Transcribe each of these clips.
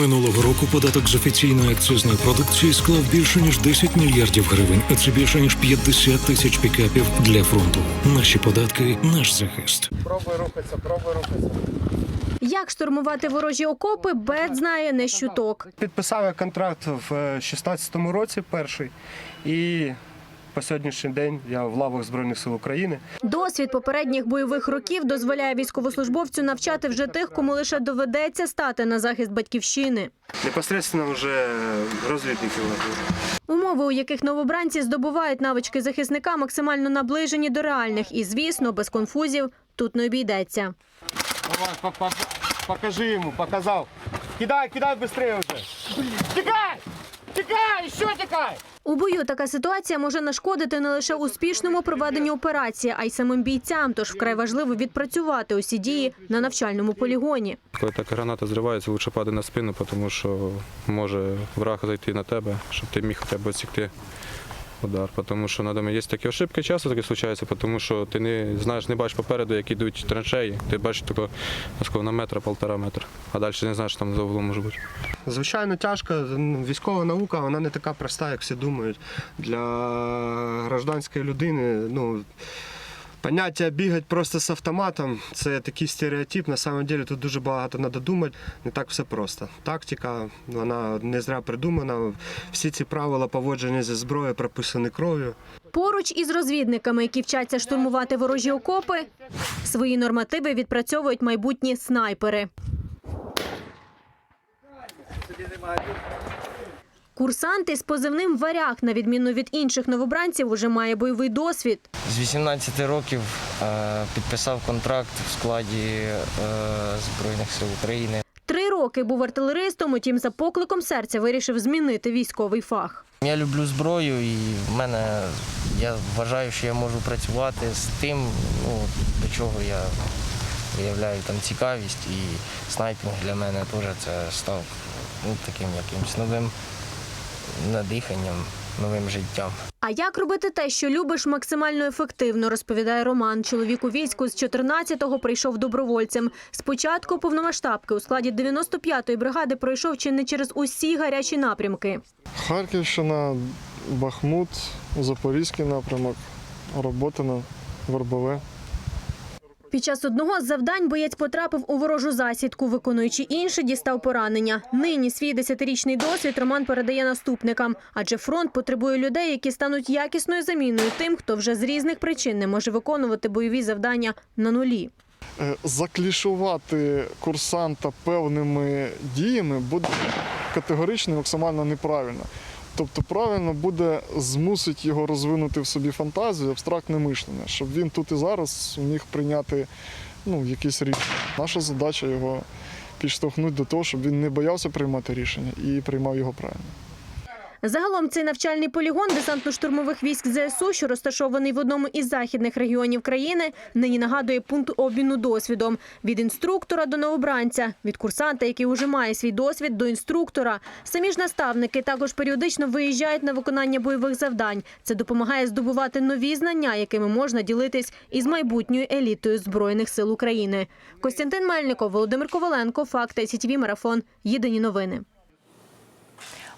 Минулого року податок з офіційної акцизної продукції склав більше ніж 10 мільярдів гривень, а це більше ніж 50 тисяч пікапів для фронту. Наші податки, наш захист. Пробуй рухатися, пробуй рухатися. Як штурмувати ворожі окопи, Бет знає не щуток. Підписав я контракт в 16-му році перший, і по сьогоднішній день я в лавах Збройних сил України. Досвід попередніх бойових років дозволяє військовослужбовцю навчати вже тих, кому лише доведеться стати на захист батьківщини. Непосредственно вже розвідників. Умови, у яких новобранці здобувають навички захисника, максимально наближені до реальних, і, звісно, без конфузів тут не обійдеться. Покажи йому, показав. Кидай, кидай швидше вже. Тікай! Тікай! Що тікай? У бою така ситуація може нашкодити не лише успішному проведенню операції, а й самим бійцям. Тож вкрай важливо відпрацювати усі дії на навчальному полігоні. Коли така граната зривається, лучше падає на спину, тому що може враг зайти на тебе, щоб ти міг хоча б відсікти удар. Тому що на думаю, є такі ошибки, часто таке случається, тому що ти не знаєш, не бачиш попереду, як йдуть траншеї. Ти бачиш тільки на метра, полтора метра, а далі не знаєш, там за углом може бути. Звичайно, тяжко. Ну, Військова наука вона не така проста, як всі думають. Для гражданської людини, ну. Поняття бігати просто з автоматом це такий стереотип. На самом деле тут дуже багато треба думати. Не так все просто. Тактика, вона не зря придумана. Всі ці правила поводження зі зброєю прописані кров'ю. Поруч із розвідниками, які вчаться штурмувати ворожі окопи, свої нормативи відпрацьовують майбутні снайпери. Курсанти з позивним варяг, на відміну від інших новобранців, уже має бойовий досвід. З 18 років е, підписав контракт в складі е, Збройних сил України. Три роки був артилеристом, утім за покликом серця вирішив змінити військовий фах. Я люблю зброю і в мене я вважаю, що я можу працювати з тим, ну, до чого я виявляю там цікавість. І снайпінг для мене теж це став ну, таким якимось новим надиханням, новим життям. А як робити те, що любиш максимально ефективно, розповідає Роман. Чоловік у війську з 14-го прийшов добровольцем. Спочатку повномасштабки у складі 95-ї бригади пройшов чи не через усі гарячі напрямки. Харківщина, Бахмут, Запорізький напрямок, Роботино, Вербове. Під час одного з завдань боєць потрапив у ворожу засідку, виконуючи інше, дістав поранення. Нині свій десятирічний досвід Роман передає наступникам, адже фронт потребує людей, які стануть якісною заміною тим, хто вже з різних причин не може виконувати бойові завдання на нулі. Е, Заклішувати курсанта певними діями буде категорично і максимально неправильно. Тобто правильно буде змусити його розвинути в собі фантазію, абстрактне мишлення, щоб він тут і зараз міг прийняти ну, якісь рішення. Наша задача його підштовхнути до того, щоб він не боявся приймати рішення і приймав його правильно. Загалом цей навчальний полігон десантно-штурмових військ ЗСУ, що розташований в одному із західних регіонів країни, нині нагадує пункт обміну досвідом від інструктора до новобранця, від курсанта, який уже має свій досвід, до інструктора. Самі ж наставники також періодично виїжджають на виконання бойових завдань. Це допомагає здобувати нові знання, якими можна ділитись із майбутньою елітою збройних сил України. Костянтин Мельников, Володимир Коваленко, Факти СІТВ Марафон. Єдині новини.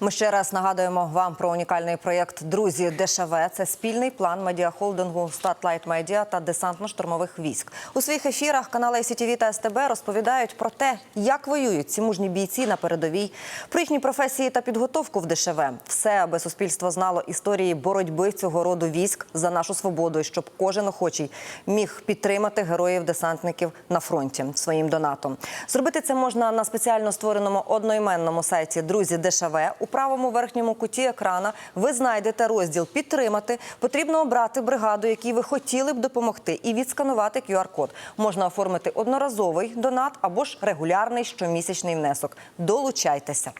Ми ще раз нагадуємо вам про унікальний проєкт Друзі ДШВ. Це спільний план медіахолдингу Статлайт Медіа та десантно-штурмових військ. У своїх ефірах канали СІТВ та СТБ розповідають про те, як воюють ці мужні бійці на передовій, про їхні професії та підготовку в ДШВ. Все, аби суспільство знало історії боротьби цього роду військ за нашу свободу, і щоб кожен охочий міг підтримати героїв-десантників на фронті своїм донатом. Зробити це можна на спеціально створеному одноіменному сайті Друзі ДШВ. У правому верхньому куті екрана ви знайдете розділ Підтримати. Потрібно обрати бригаду, якій ви хотіли б допомогти, і відсканувати QR-код. Можна оформити одноразовий донат або ж регулярний щомісячний внесок. Долучайтеся.